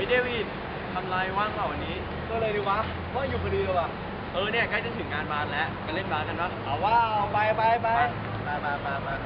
ฮ้ยเดวิดทำไรว่างเปล่าวันนี้ ก็เลยดีวะเพราะอยู่พอดีเลยว่ะเออเนี่ยใกล้จะถึงงานบานแล้วไปเล่นบาสกันปะเอาว่าเอาไปไปไปมามามามาไป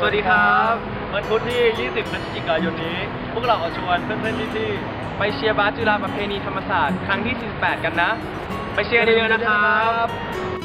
สวัสดีครับวันพุธที่ 20พฤศจิกายนนี้ พวกเราขอชวนเพื่อนๆพี่ๆไปเชียร์บาสจุฬาประเพณีธรรมศาสตร์ครั้งที่ 48 กันนะ ไปเชียร์เยอะๆนะครับ